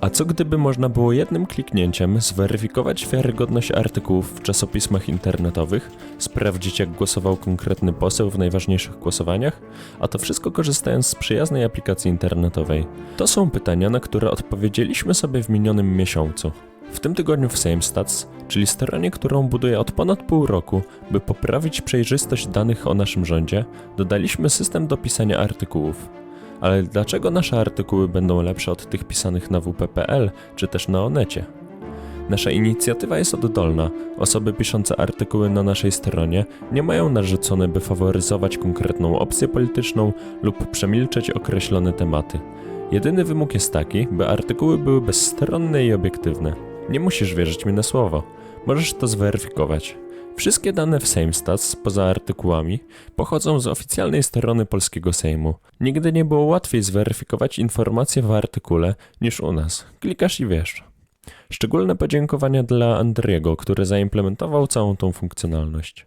A co gdyby można było jednym kliknięciem zweryfikować wiarygodność artykułów w czasopismach internetowych, sprawdzić jak głosował konkretny poseł w najważniejszych głosowaniach, a to wszystko korzystając z przyjaznej aplikacji internetowej? To są pytania, na które odpowiedzieliśmy sobie w minionym miesiącu. W tym tygodniu w SameStats, czyli stronie, którą buduję od ponad pół roku, by poprawić przejrzystość danych o naszym rządzie, dodaliśmy system do pisania artykułów. Ale dlaczego nasze artykuły będą lepsze od tych pisanych na wp.pl czy też na Onecie? Nasza inicjatywa jest oddolna. Osoby piszące artykuły na naszej stronie nie mają narzucone, by faworyzować konkretną opcję polityczną lub przemilczeć określone tematy. Jedyny wymóg jest taki, by artykuły były bezstronne i obiektywne. Nie musisz wierzyć mi na słowo. Możesz to zweryfikować. Wszystkie dane w SameStats, poza artykułami, pochodzą z oficjalnej strony polskiego Sejmu. Nigdy nie było łatwiej zweryfikować informacje w artykule niż u nas. Klikasz i wiesz. Szczególne podziękowania dla Andriego, który zaimplementował całą tą funkcjonalność.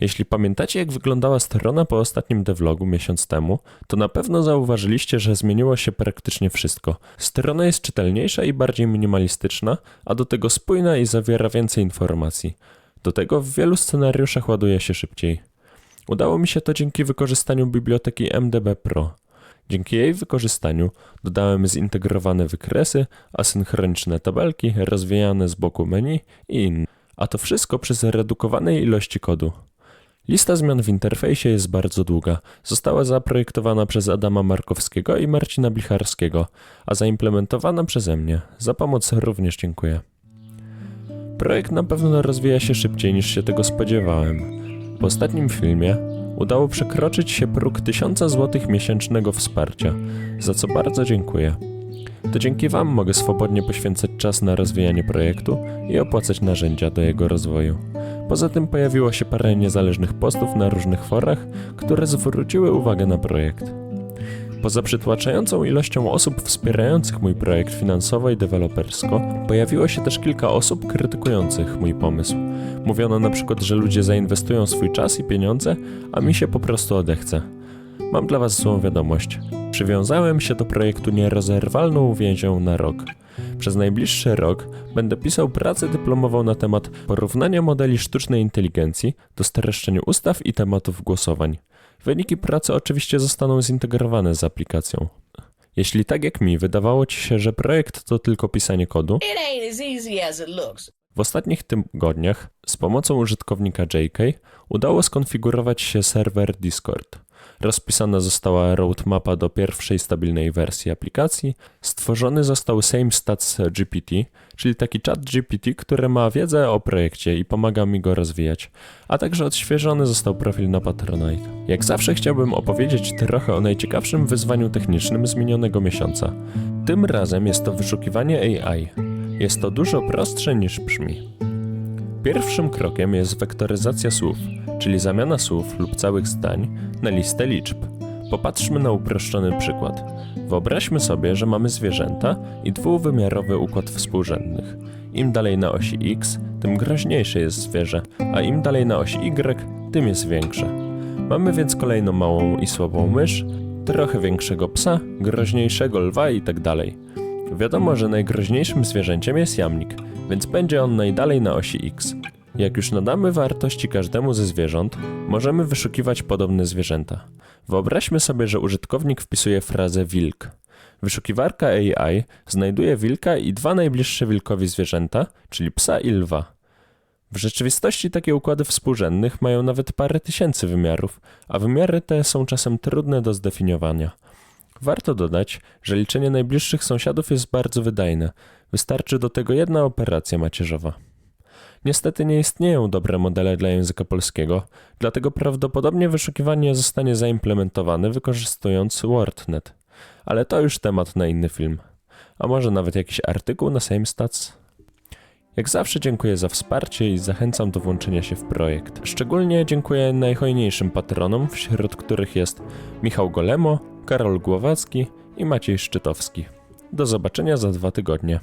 Jeśli pamiętacie, jak wyglądała strona po ostatnim devlogu miesiąc temu, to na pewno zauważyliście, że zmieniło się praktycznie wszystko. Strona jest czytelniejsza i bardziej minimalistyczna, a do tego spójna i zawiera więcej informacji. Do tego w wielu scenariuszach ładuje się szybciej. Udało mi się to dzięki wykorzystaniu biblioteki MDB Pro. Dzięki jej wykorzystaniu dodałem zintegrowane wykresy, asynchroniczne tabelki, rozwijane z boku menu i inne. A to wszystko przy zredukowanej ilości kodu. Lista zmian w interfejsie jest bardzo długa. Została zaprojektowana przez Adama Markowskiego i Marcina Blicharskiego, a zaimplementowana przeze mnie. Za pomoc również dziękuję. Projekt na pewno rozwija się szybciej niż się tego spodziewałem. Po ostatnim filmie udało przekroczyć się próg 1000 zł miesięcznego wsparcia, za co bardzo dziękuję. To dzięki Wam mogę swobodnie poświęcać czas na rozwijanie projektu i opłacać narzędzia do jego rozwoju. Poza tym pojawiło się parę niezależnych postów na różnych forach, które zwróciły uwagę na projekt. Poza przytłaczającą ilością osób wspierających mój projekt finansowo i dewelopersko, pojawiło się też kilka osób krytykujących mój pomysł. Mówiono na przykład, że ludzie zainwestują swój czas i pieniądze, a mi się po prostu odechce. Mam dla Was złą wiadomość. Przywiązałem się do projektu nierozerwalną więzią na rok. Przez najbliższy rok będę pisał pracę dyplomową na temat porównania modeli sztucznej inteligencji do streszczeniu ustaw i tematów głosowań. Wyniki pracy oczywiście zostaną zintegrowane z aplikacją. Jeśli tak jak mi wydawało Ci się, że projekt to tylko pisanie kodu, w ostatnich tygodniach z pomocą użytkownika JK udało skonfigurować się serwer Discord. Rozpisana została roadmapa do pierwszej stabilnej wersji aplikacji, stworzony został SameStats GPT, czyli taki chat GPT, który ma wiedzę o projekcie i pomaga mi go rozwijać, a także odświeżony został profil na Patronite. Jak zawsze chciałbym opowiedzieć trochę o najciekawszym wyzwaniu technicznym z minionego miesiąca. Tym razem jest to wyszukiwanie AI. Jest to dużo prostsze niż brzmi. Pierwszym krokiem jest wektoryzacja słów, czyli zamiana słów lub całych zdań na listę liczb. Popatrzmy na uproszczony przykład. Wyobraźmy sobie, że mamy zwierzęta i dwuwymiarowy układ współrzędnych. Im dalej na osi X, tym groźniejsze jest zwierzę, a im dalej na osi Y, tym jest większe. Mamy więc kolejno małą i słabą mysz, trochę większego psa, groźniejszego lwa i tak. Wiadomo, że najgroźniejszym zwierzęciem jest jamnik, więc będzie on najdalej na osi X. Jak już nadamy wartości każdemu ze zwierząt, możemy wyszukiwać podobne zwierzęta. Wyobraźmy sobie, że użytkownik wpisuje frazę wilk. Wyszukiwarka AI znajduje wilka i dwa najbliższe wilkowi zwierzęta, czyli psa i lwa. W rzeczywistości takie układy współrzędnych mają nawet parę tysięcy wymiarów, a wymiary te są czasem trudne do zdefiniowania. Warto dodać, że liczenie najbliższych sąsiadów jest bardzo wydajne. Wystarczy do tego jedna operacja macierzowa. Niestety nie istnieją dobre modele dla języka polskiego, dlatego prawdopodobnie wyszukiwanie zostanie zaimplementowane wykorzystując WordNet. Ale to już temat na inny film. A może nawet jakiś artykuł na SameStats? Jak zawsze dziękuję za wsparcie i zachęcam do włączenia się w projekt. Szczególnie dziękuję najhojniejszym patronom, wśród których jest Michał Golemo, Karol Głowacki i Maciej Szczytowski. Do zobaczenia za dwa tygodnie.